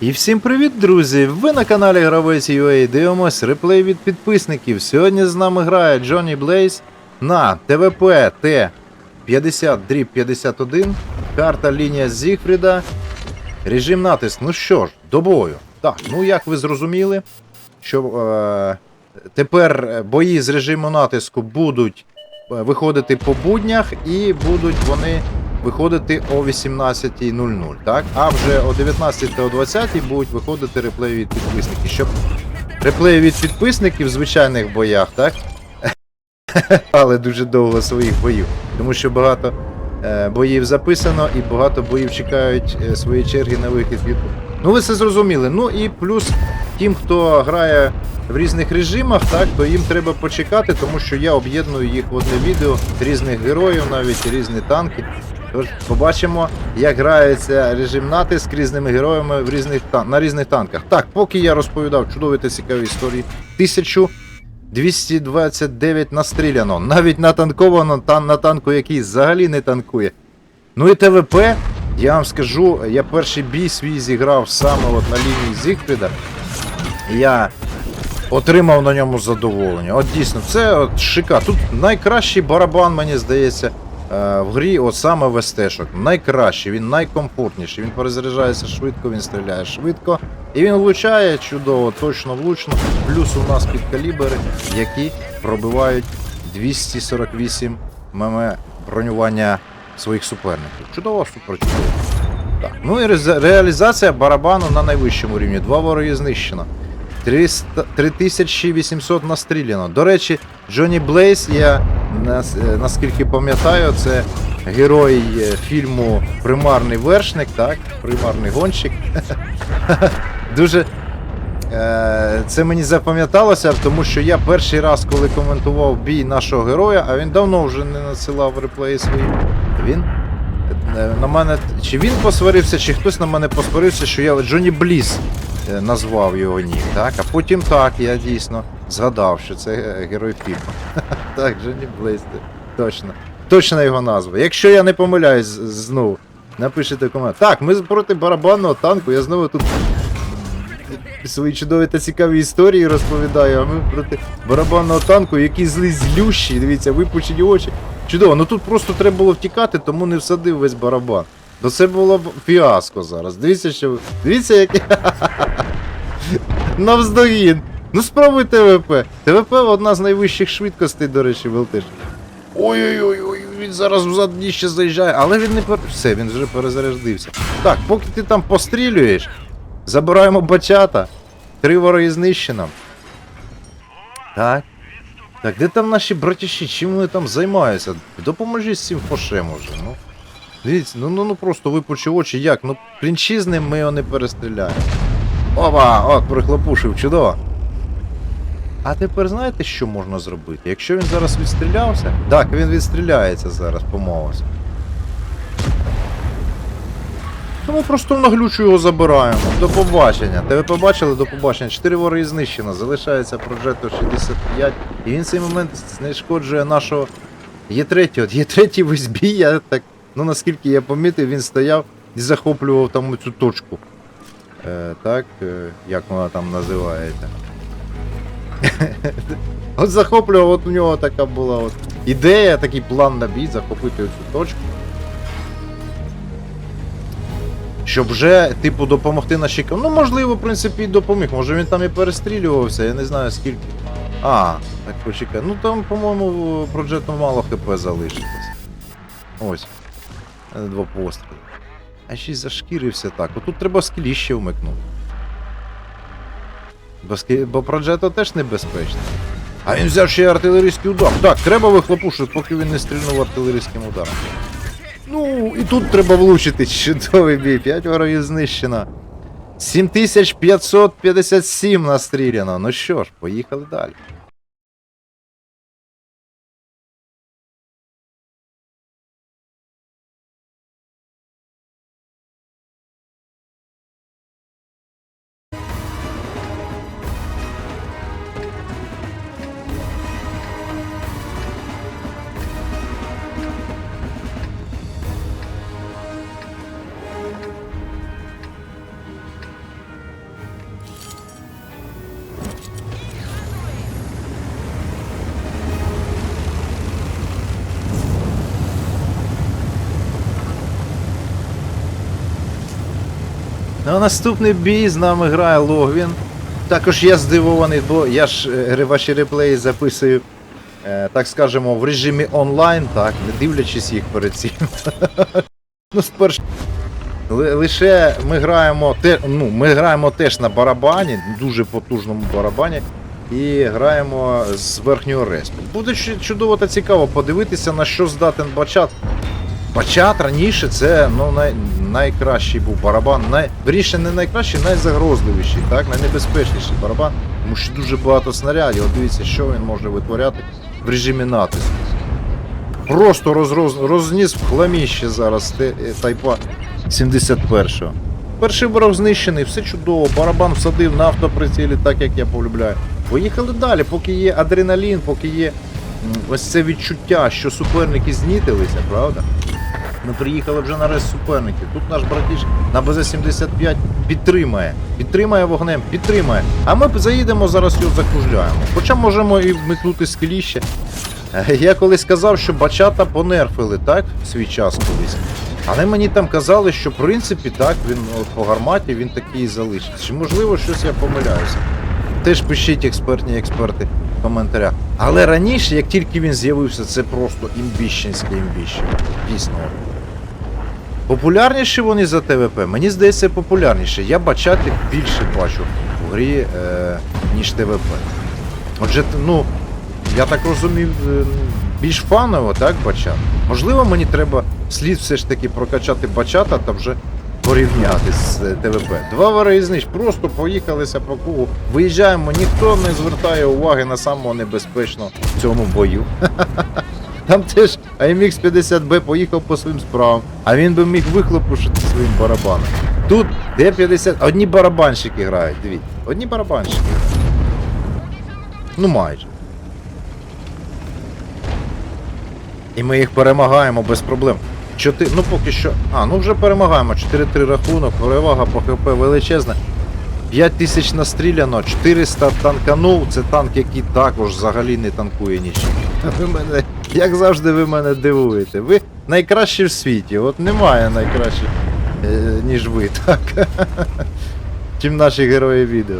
І всім привіт, друзі! Ви на каналі Гравець UA дивимось реплей від підписників. Сьогодні з нами грає Джонні Блейз на ТВП Т50 дріб 51, карта лінія Зігфріда, режим натиск. Ну що ж, до бою. Так, ну як ви зрозуміли, що е, тепер бої з режиму натиску будуть е, виходити по буднях і будуть вони виходити о 18.00, так? А вже о 19 та о 20 будуть виходити реплеї від підписників. Щоб реплеї від підписників в звичайних боях, так? Але дуже довго своїх боїв. Тому що багато е, боїв записано і багато боїв чекають е, свої черги на вихід від. Ну, ви це зрозуміли. Ну і плюс тим, хто грає в різних режимах, так, то їм треба почекати, тому що я об'єдную їх в одне відео різних героїв, навіть різні танки. Тож побачимо, як грається режим натиск різними героями в різних на різних танках. Так, поки я розповідав чудові та цікаві історії, 1229 настріляно, навіть натанковано тан на танку, який взагалі не танкує. Ну і ТВП, я вам скажу, я перший бій свій зіграв саме от на лінії Зігфріда. Я отримав на ньому задоволення. От дійсно, це от шика. Тут найкращий барабан, мені здається, в грі, от саме в СТ-шок. Найкращий, він найкомфортніший. Він перезаряджається швидко, він стріляє швидко. І він влучає чудово, точно влучно. Плюс у нас підкалібери, які пробивають 248 мм бронювання своїх суперників. Чудово, супер чудово. Так. Ну і ре- реалізація барабану на найвищому рівні. Два вороги знищено. 300 3800 настріляно. До речі, Джонні Блейз, я е, наскільки пам'ятаю, це герой е, фільму Примарний вершник, так? Примарний гонщик. Дуже. е, Це мені запам'яталося, тому що я перший раз, коли коментував бій нашого героя, а він давно вже не надсилав реплеї свої. Він е, на мене. Чи він посварився, чи хтось на мене посварився, що я Джонні Бліс е, назвав його нік, так? А потім так, я дійсно згадав, що це е, герой фільму. Так, Джонні Блейз, точно. Точно його назва. Якщо я не помиляюсь знову, напишіть комент. Так, ми проти барабанного танку, я знову тут свої чудові та цікаві історії розповідаю, а ми проти барабанного танку, який злий злющий, дивіться, випучені очі. Чудово, ну тут просто треба було втікати, тому не всадив весь барабан. То це було б фіаско зараз. Дивіться, що. Дивіться, як. Навздогін. Ну спробуй ТВП. ТВП одна з найвищих швидкостей, до речі, в ЛТшці. Ой-ой-ой, він зараз взад ще заїжджає, але він не пер... Все, він вже перезаряджився. Так, поки ти там пострілюєш, забираємо бачата. Три вороги знищено. Так. Так, де там наші братіші? Чим вони там займаються? Допоможіть з цим фошем уже, ну. Дивіться, ну ну ну просто випучи очі, як? Ну клінчі ми його не перестріляємо. Опа! От, прихлопушив, чудово. А тепер знаєте, що можна зробити? Якщо він зараз відстрілявся. Так, він відстріляється зараз, помовився. То ми просто в наглючу його забираємо. До побачення. Тебе побачили до побачення. Чотири вороги знищено. Залишається Проджето 65. І він в цей момент знешкоджує нашого Є3. От Є3 весь бій, я так. Ну наскільки я помітив, він стояв і захоплював там цю точку. Е, так, е, як вона там називається. От захоплював, от у нього така була от ідея, такий план на бій, захопити цю точку. Щоб вже, типу, допомогти нашикам. Ну, можливо, в принципі, і допоміг. Може він там і перестрілювався, я не знаю скільки. А, так почекай. Ну там, по-моєму, проджету мало хп залишилось. Ось. Е, Два постріли. А ще й зашкірився так. Отут треба скілі ще вмикнути. Бо, скі- бо проджето теж небезпечно. А він взяв ще й артилерійський удар. Так, треба вихлопушити, поки він не стрільнув артилерійським ударом. Ну, і тут треба влучити. Чудовий бій. 5 ворогів знищено. 7557 настріляно. Ну що ж, поїхали далі. Ну, наступний бій з нами грає Логвін. Також я здивований, бо я ж е, ваші реплеї записую, е, так скажемо, в режимі онлайн, так, не дивлячись їх перед цим. ну, спершу. Лише ми граємо, те, ну, ми граємо теж на барабані, дуже потужному барабані, і граємо з верхнього респу. Буде чудово та цікаво подивитися, на що здатен бачат. Бачат раніше це ну, най, найкращий був барабан. Най, вірніше, не найкращий, найзагрозливіший, так, найнебезпечніший барабан, тому що дуже багато снарядів. От дивіться, що він може витворяти в режимі натиску. Просто розроз, розніс в хламіще зараз е, тайпа 71-го. Перший ворог знищений, все чудово, барабан всадив на автоприцілі, так як я полюбляю. Поїхали далі, поки є адреналін, поки є ось це відчуття, що суперники знітилися, правда? Ми приїхали вже на рез суперників. Тут наш братіш на БЗ-75 підтримає. Підтримає вогнем, підтримає. А ми заїдемо зараз його закружляємо. Хоча можемо і вмикнути скеліще. Е, Я колись казав, що бачата понерфили, так? В свій час колись. Але мені там казали, що в принципі так, він по гарматі він такий і залишиться. Чи можливо щось я помиляюся? Теж пишіть експертні експерти в коментарях. Але раніше, як тільки він з'явився, це просто імбіщенське імбіще. Дійсно. Популярніші вони за ТВП. Мені здається, популярніше. Я бачати більше бачу в грі, е, ніж ТВП. Отже, ну, я так розумів, е, більш фаново, так, бачат. Можливо, мені треба слід все ж таки прокачати бачата та вже порівняти з е, ТВП. Два варизнич, просто поїхалися по кругу. Виїжджаємо, ніхто не звертає уваги на самого небезпечного в цьому бою. Там теж AMX 50B поїхав по своїм справам, а він би міг вихлопушити своїм барабаном. Тут Д-50, одні барабанщики грають, дивіться. Одні барабанщики. Ну майже. І ми їх перемагаємо без проблем. Чотири, ну поки що. А, ну вже перемагаємо. 4-3 рахунок, перевага по ХП величезна. 5 тисяч настріляно, 400 танканув. Це танк, який також взагалі не танкує нічим. Ви мене, як завжди, ви мене дивуєте. Ви найкращі в світі. От немає найкращих, е, ніж ви, так. Чим наші герої відео.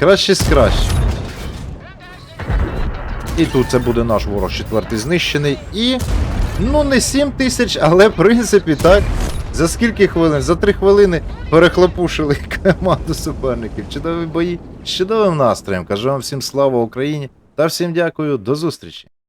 Краще з кращих. І тут це буде наш ворог четвертий знищений. І. Ну, не 7 тисяч, але в принципі так. За скільки хвилин? За 3 хвилини перехлопушили команду суперників. Чудові бої з чудовим настроєм. Кажу вам всім слава Україні та всім дякую, до зустрічі.